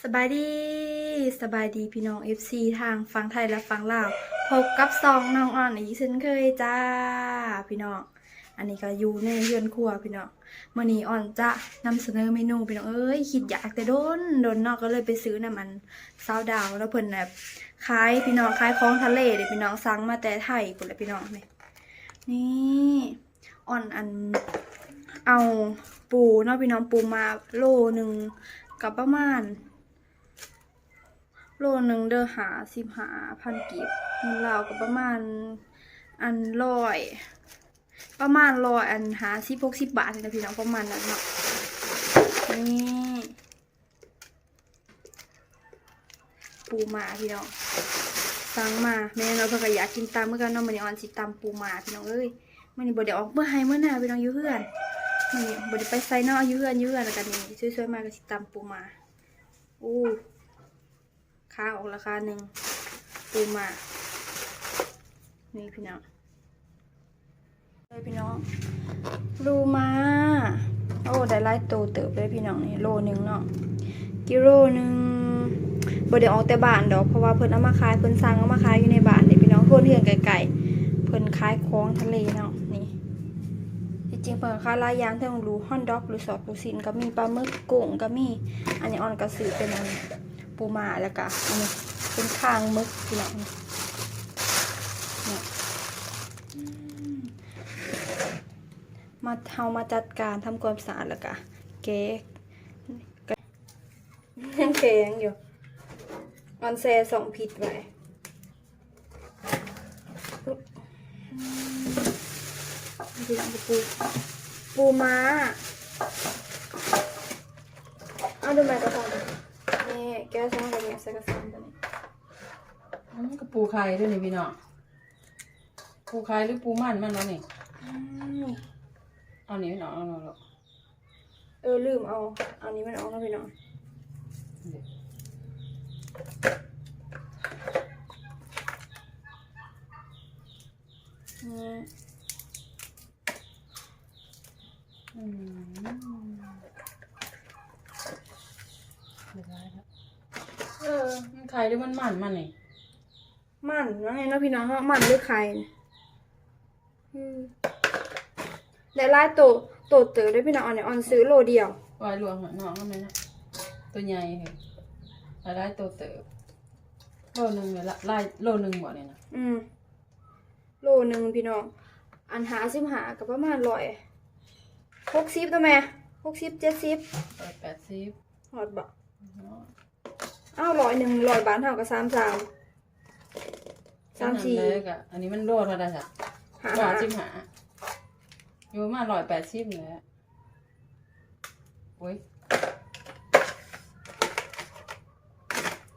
สบายดีสบายดีพี่น้อง FC ทางฟังไทยและฟังลาวพบกับซองน้องอ่อนอีกเช่นเคยจ้าพี่น้องอันนี้ก็อยู่ในเรือนครัวพี่น้องมื่อนี้อ่อนจะนำเสนอเมนูพี่น้องเอ้ยคิดอยากแต่โดนโดนนอกก็เลยไปซื้อน้ำมันซาวดาวแล้วเพิ่นแบบขายพี่น้องขายของทะเลเดี๋ยวพี่น้องสั่งมาแต่ไทยพุ่นแหละพี่น้องนี่นี่อ่อนอันเอาปูเนาะพี่น้องปูมาโลหนึ่งกับประมาณ โลหนึ่งเด้อหาสิบหาพันกีบเงินลาวกับประมาณอันร้อยประมาณร้อยอันหาสิบหกสิบบาทเลยนะพี่น้องประมาณนั้นเนาะนี่ปูมาพี่น้องสั่งมาแม่เราเพิ่งก็อยากกินตามเมื่อกันเนาะมันนี้ออนสิตำปูมาพี่น้องเอ้ยมันนี้บ่ได้ออกเมื่อไห้เมื่อหน้าพี่น้องอยู่เพื่อนมันนี้บ่ได้ไปไซเนาะอยู่เพื่อนอยู่เพื่อนแล้วกันนี่ช่วยๆมาก็สิตำปูมาอู้ ค่าออกราคาหนึ่งปูมานี่พี่น้องเลยพี่น้องรูมาโอ้ได้ไล่โตเติบเลยพี่น้องนี่โลหนึ่งเนาะกิโลหนึ่งบ่ได้ออกแต่บ้านดอกเพราะว่าเพิ่นเอามาขายเพิ่นสั่งเอามาขายอยู่ในบ้านนี่พี่น้องเพิ่นเฮือนไก่ๆเพิ่นขายของทะเลเนาะนี่จริงเพิ่นก็ขายลายยางทั้งรูฮอนด็อกหรือสอดปูซินก็มีปลาหมึกกุ้งก็มี อันนี้ออนก็ซื้อเป็นอัน ปูมาแล้วก็อันนี้เป็นคางมึกพี่น้องเนี่ยมาเฮามาจัดการทำความสะอาดแล้วก็เก๊กยังเกยังอยู่ออนแซสองผิดไว้อุ๊บพี่น้องปูปูม้าเอาดูใบกระเพาห น่อยนี่แก้วช่างกันเนี่ยใส่กระสันตัวนี้อืมก็ปูไข่ด้วยนี่พี่น้องปูไข่หรือปูมันมันเนาะนี่อืมเอานี่พี่น้องเอาเนาะลูกเออลืมเอาเอานี้มันออกนะพี่น้องเดี๋ยวอืมอืมเรียบร้อยแล้วเออมัน ไข่หรือมันมันมันนี่มันว่าไงเนาะพี่น้องเนาะมันหรือไข่เนี่ยอืมและลายโตโตเต๋อด้วยพี่น้องอันนี้ออนซื้อโลเดียววายรวมเหรอน้องทำไมนะตัวใหญ่เหรอลายลายตัวเต๋อโลหนึ่งเลยละลายโลหนึ่งหมดเลยนะอืมโลหนึ่งพี่น้อง อันหาสิบหากับประมาณร้อยหกสิบตัวแม่หกสิบเจ็ดสิบร้อยแปดสิบหอดบ่ อ้าวร้อยหนึ่งร้อยบาทเท่ากับสามสามสามสี่อันนั้นเลยกะอันนี้มันโลเท่าไหร่จ้ะหาบาหาทสิบหาอยู่ประมาร้อยแปดสิบเลยอะโอ้ย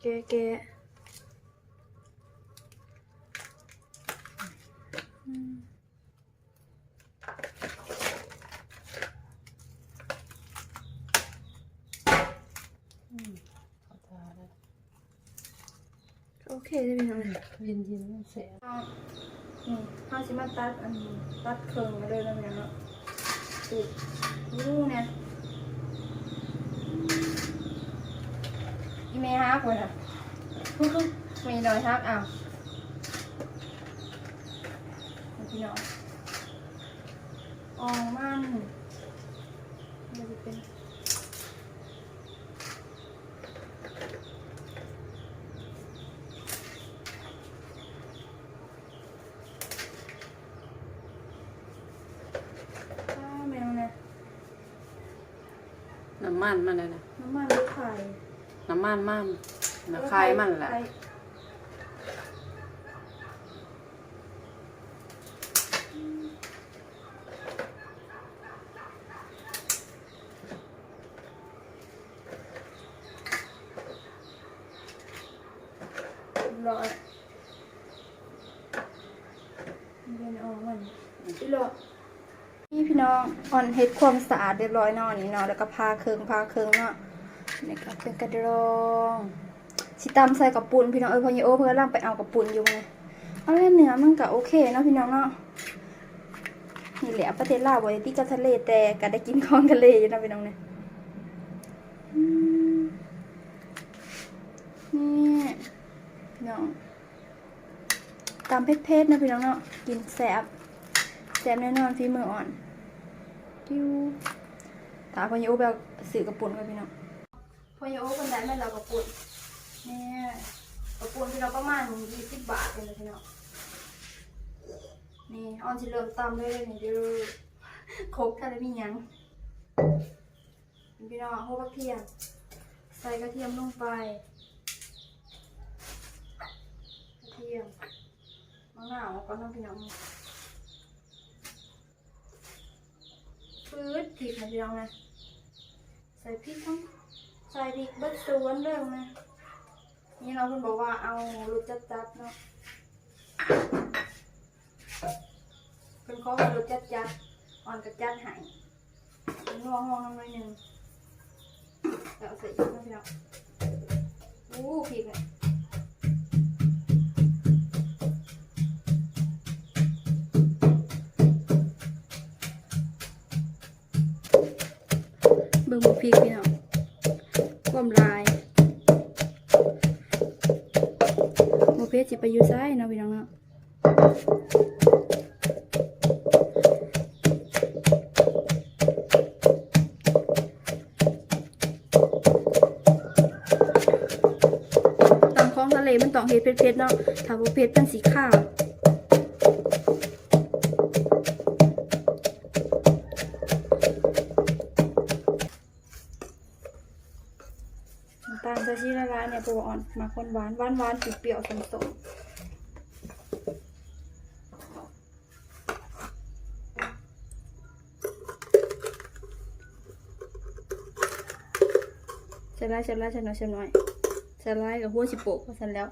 แกะแกะอืม อืมขอทานเลย โอ เคได้พี่น้องเย็นเย็นๆเสียข้าวชิมาตัดอันตัดเครื่องมาเลยแล้วเนี่ยเนาะติดลูกเนี่ยอีเมฮักไว้น่ะมีรอยฮักอ้าวพี่น้องอองมันมันจะเป็นอ้าวแมวเนี่ย น้ำมันมันเลยนะน้ำมันหรือไข่น้ำมันมันน้ำคายมันแหละไข่ร้อยเรียนออกมันอีหลอนี่พี่น้ องอ่อนเฮ็ดความสะอาดเรียบร้อยเนาะนี่เนาะแล้วก็พาเครื่องพาเครื่องเนาะนี่ก็เป็นกระดองสิตำใส่กับปุนพี่น้องเอ้ยพอยโอเพิ่นกำลังไปเอากับปุนอยู่ไงเอาแล้วเนื้อมันก็โอเคเนาะพี่น้องเนาะนี่แหละประเทศลาวบ่ได้ติดกับทะเลแต่ก็ได้กินของทะเลอยู่นะพี่น้องเนี่ยอืมน้องตามเผ็ดๆนะพี่น้องเนาะกินแซ่บแซ่บแน่นอนฝีมืออ่อน จิ้วถาพอยาโอแบบสื่อกระปุ่นกันพี่น้องพอยาโอคนได้แม่เรากระปุ่นเนี่ยกระปุ่นที่เราประมาณยี่สิบบาทเลยนะพี่น้องนี่ออนสิเริ่มตำเลยเลยนี่ดูครบถ้าได้มียังพี่น้องโหกระเทียมใส่กระเทียมลงไปกระเทียมมะนาวก็น้ำพี่น้อง ปื๊ดพริกนะพี่น้องนะใส่พริกทั้งใส่พริกเบิดสวนเรื่องนะนี่เราคุณบอกว่าเอารสจัดๆเนาะเป็นข้อรสจัดๆอ่อนกับจัดใหายเป็นนัวห้องน้ำหน่อยหนึ่งแล้วเอาใส่พริกนะพี่น้องอู้พริกเนี่ย บิ่งพริกพี่น้องความลายบ่เพชรสิไปอยู่ซ้ายเนาะพี่น้องเนาะตำของทะเลมันต้องเฮ็ดเผ็ดๆเนาะถ้าบ่เผ็ดมันสีขาว เนี่ยตัวอ่อนมาคนหวานหวานหวานเปรี้ยวๆส้มๆจะไล่จะไล่จะหน่อยจะหน่อยจะไล่กับหัวชิโปะก็สันแล้ว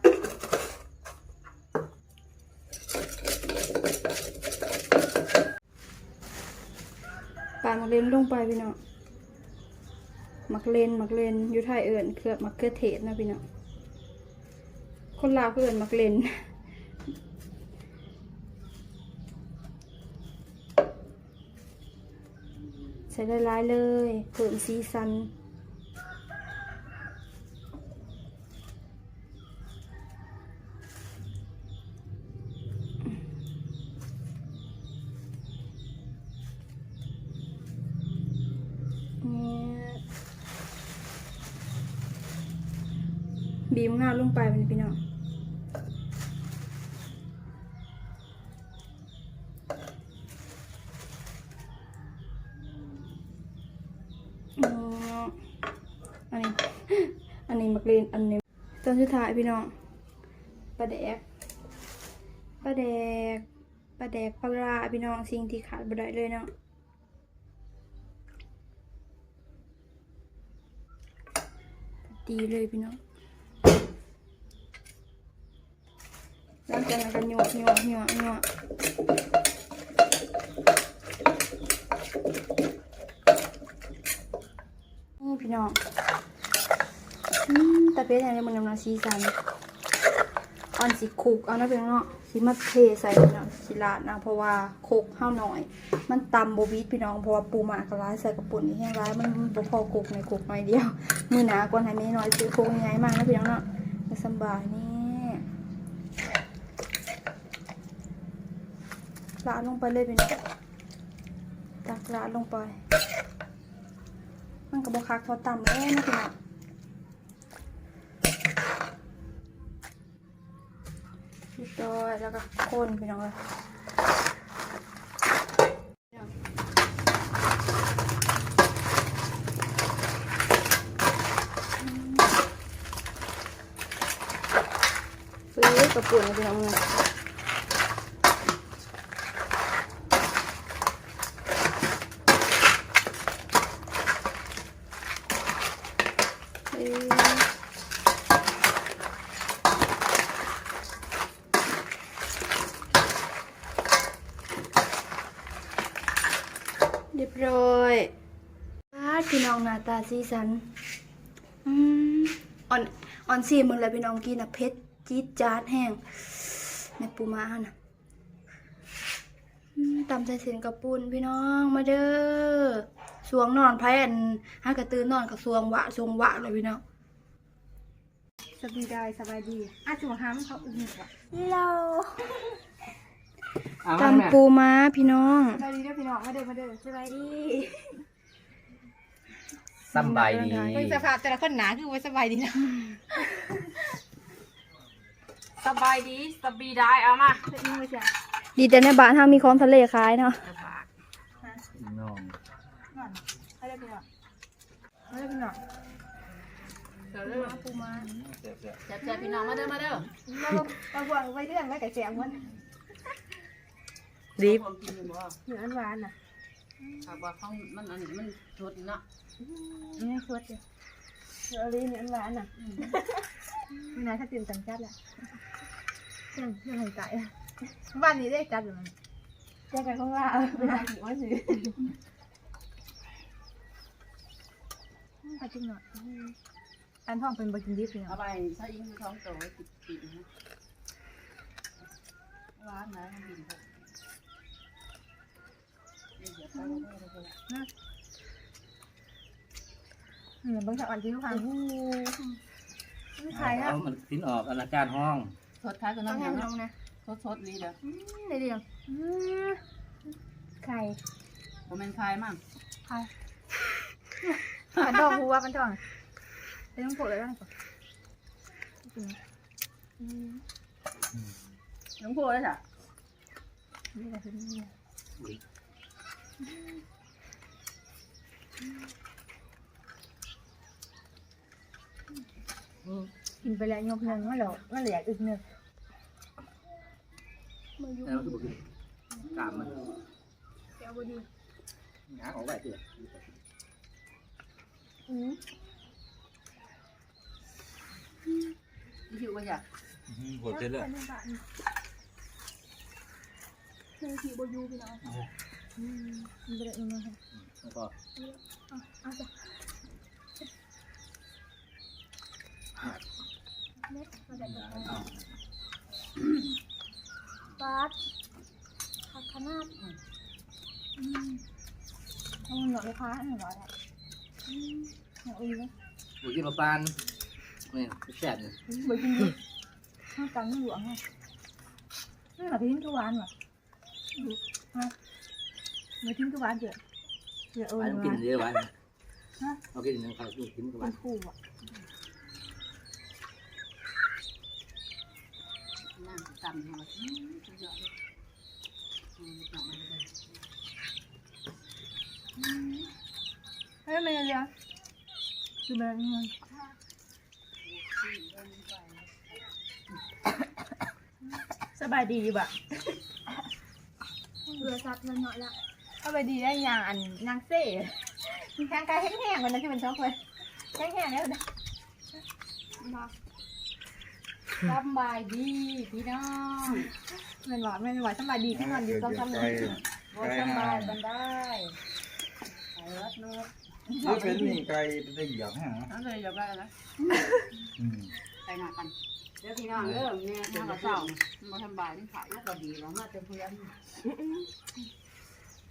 ปาดมักเลนลงไปพี่น้อง มักเลนมักเลนอยู่ไทยเอิญเครือมักเขือเทศนะพี่น้องคนลาวเพื่อนมักเลนใส่ได้ร้ายๆเลยเพิ่มสีสัน บีบงาลงไปเป็นพี่น้องอันนี้ อันนี้มักเลนอันนี้ตอนสุดท้ายพี่น้องปลาแดกปลาแดกปลาแดกปลาราพี่น้องสิ่งที่ขาดบ่ได้เลยเนาะดีเลยพี่น้อง หลังจากนั้นก็หยวกหยวกหยวกหยวกนี่พี่น้องอืมต่เป็นอะไรมันกำลังซีซันอ่อนสิคุกเอานะพี่น้องเนาะสิมาเทใส่พี่น้องสิลาดนะเพราะว่าโคกข้าวหน่อย มันตำโบวิดพี่น้องเพราะว่าปูหมากระร้ายใส่กระปุ่นนี่แห้งร้ายมันบ่พอคุกในคุกหน้อยเดียวมือหนากว่าให้แม่น้อยซื้อโคกง่ายมากนะพี่น้องเนาะสบายนี่ ลาลงไปเลยพี่น้องตักลาลงไป มันกับบคักพอต่ำแล้วนะพี่น้องเรียบร้อยแล้วก็คนพี่น้องเลยฟื้นกระปุกนะพี่น้องเลยเอ้ยเรียบร้อยปาดพี่น้องหน้าตาสีสันอืมอ่อนอ่อนสีมึงเลยพี่น้องกินนะเผ็ดจี๊ดจ๊าดแห้งแม่ปูมาหั่นนะอืมตำใส่เส้นกระปุนพี่น้องมาเด้อสวงนอนไพ่อันหากระตือนนอนกับสวงหวะสวงหวะเลยพี่น้องสบายได้สบายดีอาจุห้ามเขาอุ้มว่ะเราเอามาแม่ตำปูม้าพี่น้องสบายดีเด้อพี่น้องมาเด้อมาเด้อสบายดี สำบายดี เพิ่งสภาพแต่ละคนหนาคือว่าสบายดีนะสบายดีสบีได้เอามาเป็นยังไงจ้ะดีแต่ในบ้านเฮามีของทะเลขายเนาะน้องนั่นมาเด้อพี่น้องมาเด้อพี่น้องเดี๋ยวเด้อปูมาเสียบเสียบแซ่บๆพี่น้องมาเด้อมาเด้อมาบ่มาบวงไว้เรื่องไว้กับแจมมันรีบกินอยู่บ่เหนืออันหวานน่ะถ้าว่าเขามันอันนี้มันสดเนาะ นี่สวดเลยเหนือลีเหนืออันหวานน่ะนี่นะถ้าตื่นตันจัดแหละยังยังหายใจอะบ้านนี้ได้จัดอยู่มันแจกันข้างล่างเวลาหิวว่าสิไปจริงหน่อยอันห้องเป็นบกินดิบเลยเอาไปใส่อิงท้องโตไว้ติดปิดนะร้านไหนมันกินครับนี่เดี๋ยวเขาเอาไว้เลยอืมบางทีอ่อนจริงทุกครั้งไม่ขายนะเอามันทิ้นออกอนาการห้องสดท้ายก็ต้น้ององให้ยังลงนะสดสดนี่เด้ออืมในเดียวอืมไข่ผมเป็นคลายมั่งไข่มันทองหัวมันทองไปต้องปลูกเลยบ้างก่อนอืมน้องพูดเลยจ้ะนี่แหละคือนี่ กินไปแล้วยกหนึ่งมันเหลือมันเหลืออีกหนึ่งแล้วมันคือบุกกามมันแก้วบดีหาออกไว้เถอะอืมนี่คือว่าอยากหัวเสร็จแล้วคือขี่บอยูพี่น้องอืมมันเป็นยังไงคะแล้วก็อะเอาจ้ะ เม็ดมาจากไหนเอาปาดผักขนาดอืมเอาหน่อยเลยค่ะหน่อยแหละอืมหน่อยเลยบุกกินมาปานนี่แซ่บนี่บกินดิข้าวกันหลวงไงนี่มาทิ้งทุกวันว่ะฮะมาทิ้งทุกวันเดี๋ยวเดี๋ยวเออไปมากินเยอะไว้ฮะเอากินหนึ่งข้าวกินกับเป็วันนคู่อะ นั่งจำหัวสุดยอดเลยเอามาเลยเฮ้ยมันยังคือมันมันสบายดีบ่ะเรือซับแล้วเนาะละสบายดีได้ยังอันนางเซ่แข้งกายแห้งๆวันนั้นที่มันชอบเลยแห้งๆแล้วนะ สบายดีพี่น้องมันหวานมันหวานสบายดีที่นอนอยู่ต้องทำเลยบ่สบายกันได้ไอ้รัดนกนี่เป็นนี่ไก่เป็นได้อย่างฮะนั่นเลยอย่าไปนะอืมไปหน้ากันเดี๋ยวพี่น้องเริ่มเนี่ยน้องกับเจ้ามาทำบายนี่ขายแล้วก็ดีแล้วมาเต็มเพื่อน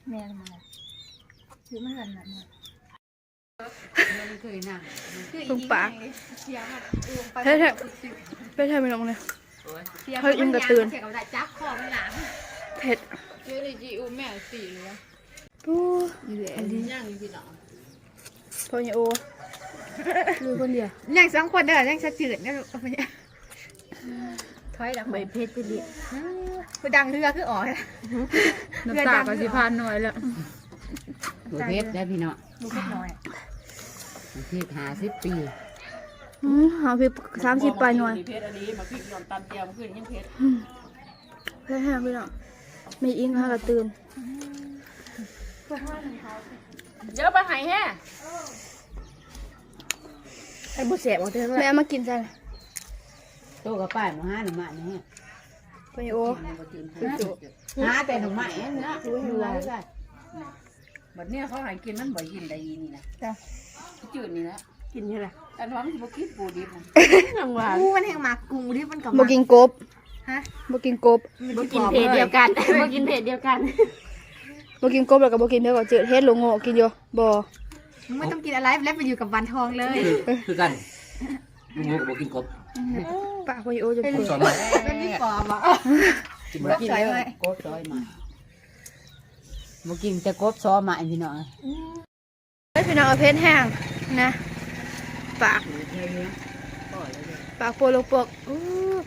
แม่ทำไมคือมันกันแบบนี้มันเคยนั่งลงปากเสียงแบบลงไปเฮ้ยเฮ้ย ไปเธอไม่ลงเลยโอ้ยเสียงเฮ้ยอินกระตือน เสียงกับได้จับคอมันหนาเผ็ดเดี๋ยวเลยจีอูแม่สี่เลยปูอันนี้ย่างพี่น้องพอยโอลือคนเดียวอย่างสองคนเด้ออย่างชัดจืดเนี่ยเอาไปเนี่ยถอยหลังใบเพชรไปดิคือดังเรือคืออ๋อน้ำตาก็สิพานหน่อยแล้วบุเพชรได้พี่น้องดูแค่น้อย บุเพชรหาสิบปี อืมเอาพี่สามสิบปลายหน่อยเพชรอันนี้มาพริกยอมตามเตียมขึ้นยังเพชรเพื่อให้พี่น้องไม่อิงค่ะกระตือนเดี๋ยวไปหายแฮ่ไอ้บุเสียบของเธอแม่เอามากินใส่โตกับป้ายมาหาหน่อไม้นี่พอยโอหาแต่หน่อไม้เนื้อดูอะไรได้บัดเนี้ยเขาหายกินมันบ่ยินได้ยินนี่นะจ้ะจืดนี่นะ กินยังไงแต่ว่ามันบ่กินปูดิบนะกูมันแห้งมากกูที่มันกับบ่กินกบฮะบ่กินกบบ่กินเพจเดียวกันบ่กินเพจเดียวกันบ่กินกบแล้วก็บ่กินเท่ากับเจือเฮ็ดโลโง่กินอยู่บ่มึงไม่ต้องกินอะไรแล้วไปอยู่กับวันทองเลย คือกันลุงงูก็บอกกินกบปากพอโอจะผเปิมดสอนมาเป็นพี่ปอบอะกินมากินเลยกบซอยมาบ่กินแต่กบซอมาพี่น้องเฮ้ยพี่น้องเอาเพชรแห้งนะ ปาก ปากโปโลปกอู้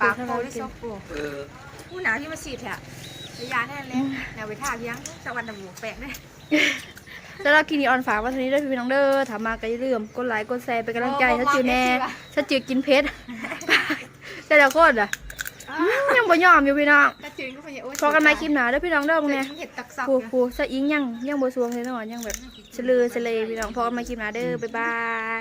ปากเปิดโปให้ลิเราโซกินโปผู้หนาวที่มาฉีดแถะระยะแน่เลยแนวไปท่าเพียงสวรรค์ดำหมูแปลกได้แล้วเรากินอีออนฝากมาทีนี้ด้วยพี่น้องเด้อถามมาก็อย่าลืมกดไลค์กดแชร์เป็นกำลังใจถ้าจือแน่ถ้าจือกินเพชรแต่ละคนอะยังบ่ยอมอยู่พี่น้องกระจืนก็พยาโอ้พอกันใหมาคลิปหน้าเด้อพี่น้องเด้อมึงเนี่ยเห็ดตักซักกูกูสะอิงยังยังบ่สวงเลยเนาะยังแบบเฉลือเฉลยพี่น้องพอกันใหมาคลิปหน้าเด้อบ๊ายบาย